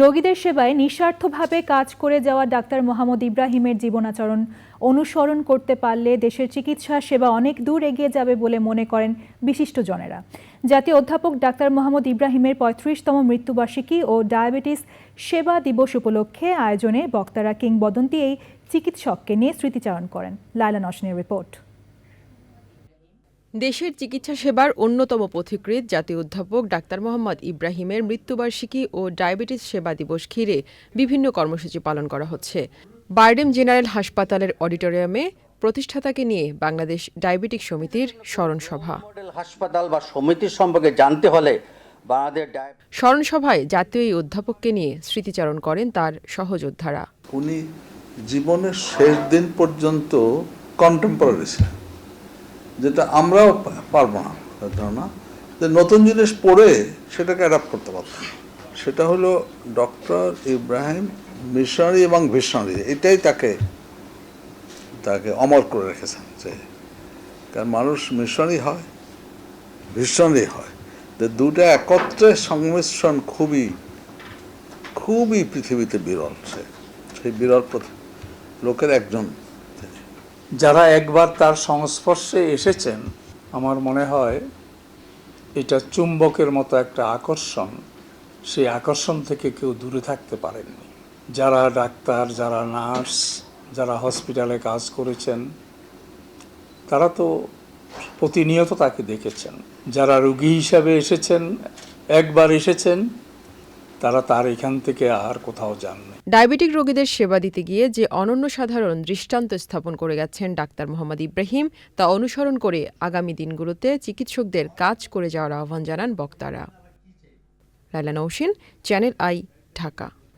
রোগীদের সেবায় নিঃস্বার্থভাবে কাজ করে যাওয়া ডাক্তার মোহাম্মদ ইব্রাহিমের জীবনাচরণ। অনুসরণ করতে পারলে দেশের চিকিৎসা সেবা অনেক দূর এগিয়ে যাবে বলে মনে করেন বিশিষ্টজনেরা। জাতীয় অধ্যাপক ডাক্তার মোহাম্মদ ইব্রাহিমের পঁয়ত্রিশতম মৃত্যুবার্ষিকী ও ডায়াবেটিস সেবা দিবস উপলক্ষে আয়োজনে বক্তারা কিংবদন্তি এই চিকিৎসককে নিয়ে স্মৃতিচারণ করেন। লায়লা নসনের রিপোর্ট। দেশের চিকিৎসা সেবার অন্যতম পথিকৃৎ জাতীয় অধ্যাপক ডাক্তার মোহাম্মদ ইব্রাহিমের মৃত্যুবার্ষিকী ও ডায়াবেটিস সেবা দিবস ঘিরে বিভিন্ন কর্মসূচি পালন করা হচ্ছে। বারডেম জেনারেল হাসপাতালের অডিটোরিয়ামে প্রতিষ্ঠাতাকে নিয়ে বাংলাদেশ ডায়াবেটিক সমিতির স্মরণ সভা। হাসপাতাল বা সমিতির সম্পর্কে জানতে হলে স্মরণ সভায় জাতীয় এই অধ্যাপককে নিয়ে স্মৃতিচারণ করেন তার সহযোদ্ধারা। উনি জীবনের শেষ দিন পর্যন্ত কন্টেম্পোরারি ছিলেন। যেটা আমরাও পারব না ধারণা, যে নতুন জিনিস পড়ে সেটাকে অ্যাডাপ্ট করতে পারতাম সেটা হলো ডক্টর ইব্রাহিম মিশনারি এবং ভিশনারি, এটাই তাকে তাকে অমর করে রেখেছেন যে, কারণ মানুষ মিশনারি হয়, ভিশনারি হয় যে দুটা একত্রে সংমিশ্রণ খুবই খুবই পৃথিবীতে বিরল সে সেই বিরল লোকের একজন। যারা একবার তার সংস্পর্শে এসেছেন, আমার মনে হয় এটা চুম্বকের মতো একটা আকর্ষণ। সেই আকর্ষণ থেকে কেউ দূরে থাকতে পারেননি। যারা ডাক্তার, যারা নার্স, যারা হসপিটালে কাজ করেছেন, তারা তো প্রতিনিয়ত তাকে দেখেছেন। যারা রুগী হিসাবে এসেছেন, একবার এসেছেন তারা তার এখান থেকে আর কোথাও যাননি। ডায়াবেটিক রোগীদের সেবা দিতে গিয়ে যে অনন্য সাধারণ দৃষ্টান্ত স্থাপন করে গেছেন ডাক্তার মোহাম্মদ ইব্রাহিম, তা অনুসরণ করে আগামী দিনগুলোতে চিকিৎসকদের কাজ করে যাওয়ার আহ্বান জানান বক্তারা। Laila Nausin channel I, Dhaka.